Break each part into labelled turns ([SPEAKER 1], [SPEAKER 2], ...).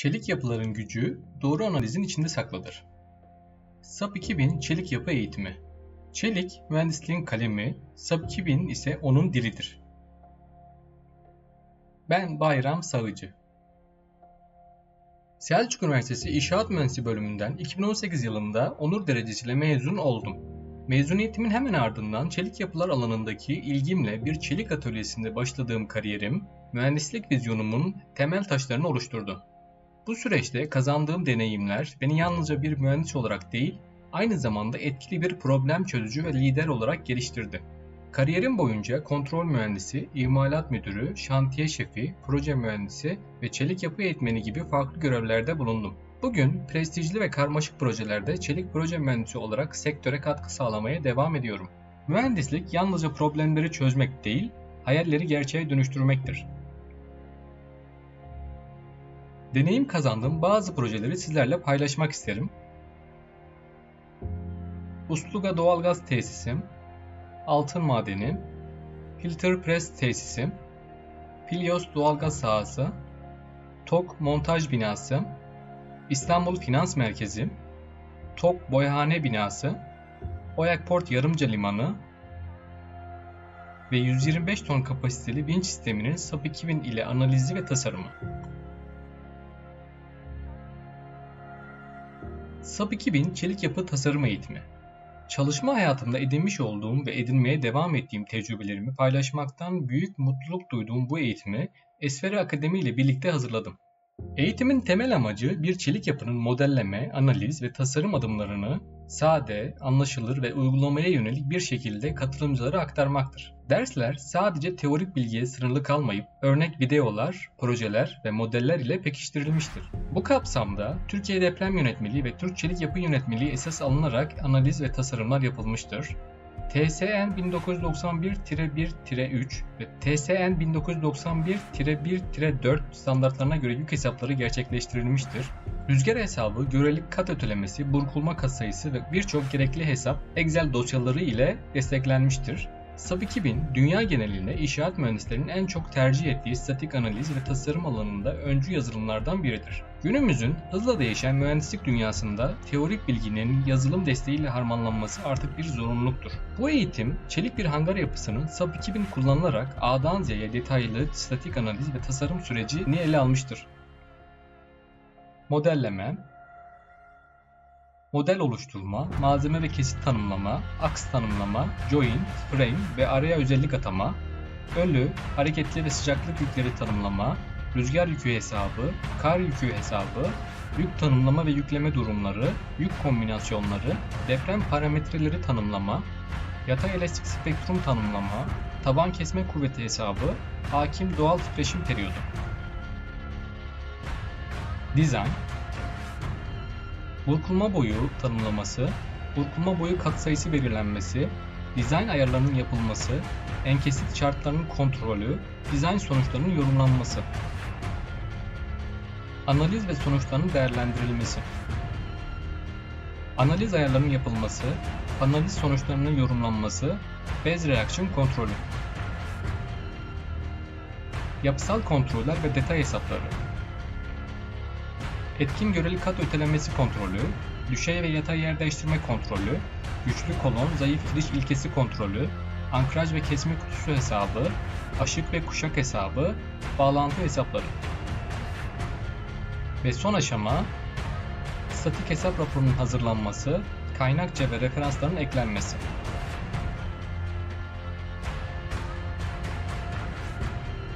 [SPEAKER 1] Çelik yapıların gücü doğru analizin içinde saklıdır. SAP 2000 Çelik Yapı Eğitimi Çelik, mühendisliğin kalemi, SAP 2000 ise onun dilidir. Ben Bayram Sağıcı. Selçuk Üniversitesi İnşaat Mühendisliği bölümünden 2018 yılında onur derecesiyle mezun oldum. Mezuniyetimin hemen ardından çelik yapılar alanındaki ilgimle bir çelik atölyesinde başladığım kariyerim, mühendislik vizyonumun temel taşlarını oluşturdu. Bu süreçte kazandığım deneyimler beni yalnızca bir mühendis olarak değil, aynı zamanda etkili bir problem çözücü ve lider olarak geliştirdi. Kariyerim boyunca kontrol mühendisi, imalat müdürü, şantiye şefi, proje mühendisi ve çelik yapı eğitmeni gibi farklı görevlerde bulundum. Bugün prestijli ve karmaşık projelerde çelik proje mühendisi olarak sektöre katkı sağlamaya devam ediyorum. Mühendislik yalnızca problemleri çözmek değil, hayalleri gerçeğe dönüştürmektir. Deneyim kazandığım bazı projeleri sizlerle paylaşmak isterim. Usluga Doğalgaz Tesisim, Altın Madeni, Filter Press Tesisim, Pilios Doğalgaz Sahası, TOK Montaj Binası, İstanbul Finans Merkezi, TOK Boyahane Binası, Oyakport Yarımca Limanı ve 125 ton kapasiteli vinç sisteminin SAP 2000 ile analizi ve tasarımı. SAP 2000 Çelik Yapı Tasarım Eğitimi Çalışma hayatımda edinmiş olduğum ve edinmeye devam ettiğim tecrübelerimi paylaşmaktan büyük mutluluk duyduğum bu eğitimi Esfera Akademi ile birlikte hazırladım. Eğitimin temel amacı bir çelik yapının modelleme, analiz ve tasarım adımlarını sade, anlaşılır ve uygulamaya yönelik bir şekilde katılımcılara aktarmaktır. Dersler sadece teorik bilgiye sınırlı kalmayıp örnek videolar, projeler ve modeller ile pekiştirilmiştir. Bu kapsamda Türkiye Deprem Yönetmeliği ve Türk Çelik Yapı Yönetmeliği esas alınarak analiz ve tasarımlar yapılmıştır. TSN 1991-1-3 ve TSN 1991-1-4 standartlarına göre yük hesapları gerçekleştirilmiştir. Rüzgar hesabı, görelik kat ötelemesi, burkulma katsayısı ve birçok gerekli hesap Excel dosyaları ile desteklenmiştir. SAP 2000, dünya genelinde inşaat mühendislerinin en çok tercih ettiği statik analiz ve tasarım alanında öncü yazılımlardan biridir. Günümüzün hızla değişen mühendislik dünyasında teorik bilginin yazılım desteğiyle harmanlanması artık bir zorunluluktur. Bu eğitim, çelik bir hangar yapısının SAP 2000 kullanılarak A'dan Z'ye detaylı statik analiz ve tasarım sürecini ele almıştır. Modelleme, model oluşturma, malzeme ve kesit tanımlama, aks tanımlama, joint, frame ve araya özellik atama, ölü, hareketli ve sıcaklık yükleri tanımlama, rüzgar yükü hesabı, kar yükü hesabı, yük tanımlama ve yükleme durumları, yük kombinasyonları, deprem parametreleri tanımlama, yatay elastik spektrum tanımlama, taban kesme kuvveti hesabı, hakim doğal titreşim periyodu. Design Burkulma boyu tanımlaması, burkulma boyu katsayısı belirlenmesi, dizayn ayarlarının yapılması, enkesit şartlarının kontrolü, dizayn sonuçlarının yorumlanması. Analiz ve sonuçlarının değerlendirilmesi. Analiz ayarlarının yapılması, analiz sonuçlarının yorumlanması, phase reaction kontrolü. Yapısal kontroller ve detay hesapları. Etkin göreli kat ötelemesi kontrolü, düşey ve yatay yer değiştirme kontrolü, güçlü kolon zayıf giriş ilkesi kontrolü, ankraj ve kesme kutusu hesabı, aşık ve kuşak hesabı, bağlantı hesapları. Ve son aşama, statik hesap raporunun hazırlanması, kaynakça ve referansların eklenmesi.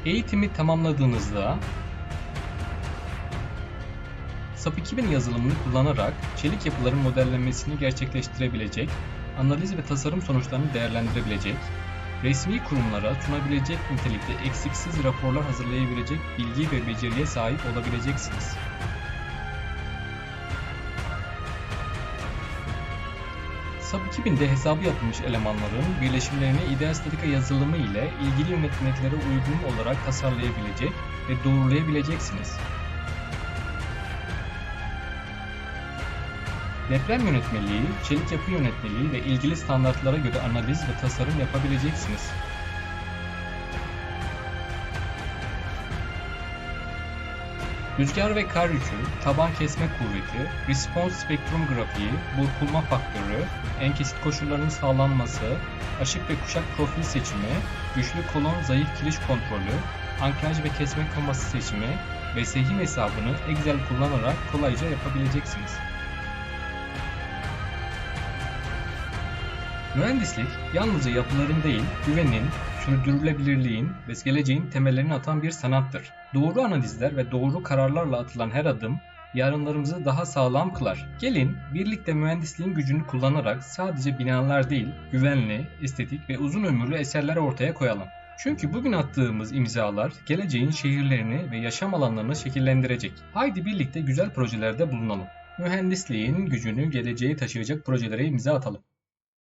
[SPEAKER 1] Eğitimi tamamladığınızda SAP 2000 yazılımını kullanarak çelik yapıların modellenmesini gerçekleştirebilecek, analiz ve tasarım sonuçlarını değerlendirebilecek, resmi kurumlara sunabilecek nitelikte eksiksiz raporlar hazırlayabilecek bilgi ve beceriye sahip olabileceksiniz. SAP 2000'de hesabı yapılmış elemanların birleşimlerini ideal statika yazılımı ile ilgili yönetmeliklere uygun olarak tasarlayabilecek ve doğrulayabileceksiniz. Deprem yönetmeliği, çelik yapı yönetmeliği ve ilgili standartlara göre analiz ve tasarım yapabileceksiniz. Rüzgar ve kar yükü, taban kesme kuvveti, response spektrum grafiği, burkulma faktörü, en kesit koşullarının sağlanması, aşık ve kuşak profil seçimi, güçlü kolon zayıf kiriş kontrolü, ankraj ve kesme kaması seçimi ve sehim hesabını Excel kullanarak kolayca yapabileceksiniz. Mühendislik yalnızca yapıların değil, güvenin, sürdürülebilirliğin ve geleceğin temellerini atan bir sanattır. Doğru analizler ve doğru kararlarla atılan her adım yarınlarımızı daha sağlam kılar. Gelin birlikte mühendisliğin gücünü kullanarak sadece binalar değil, güvenli, estetik ve uzun ömürlü eserler ortaya koyalım. Çünkü bugün attığımız imzalar geleceğin şehirlerini ve yaşam alanlarını şekillendirecek. Haydi birlikte güzel projelerde bulunalım. Mühendisliğin gücünü geleceğe taşıyacak projelere imza atalım.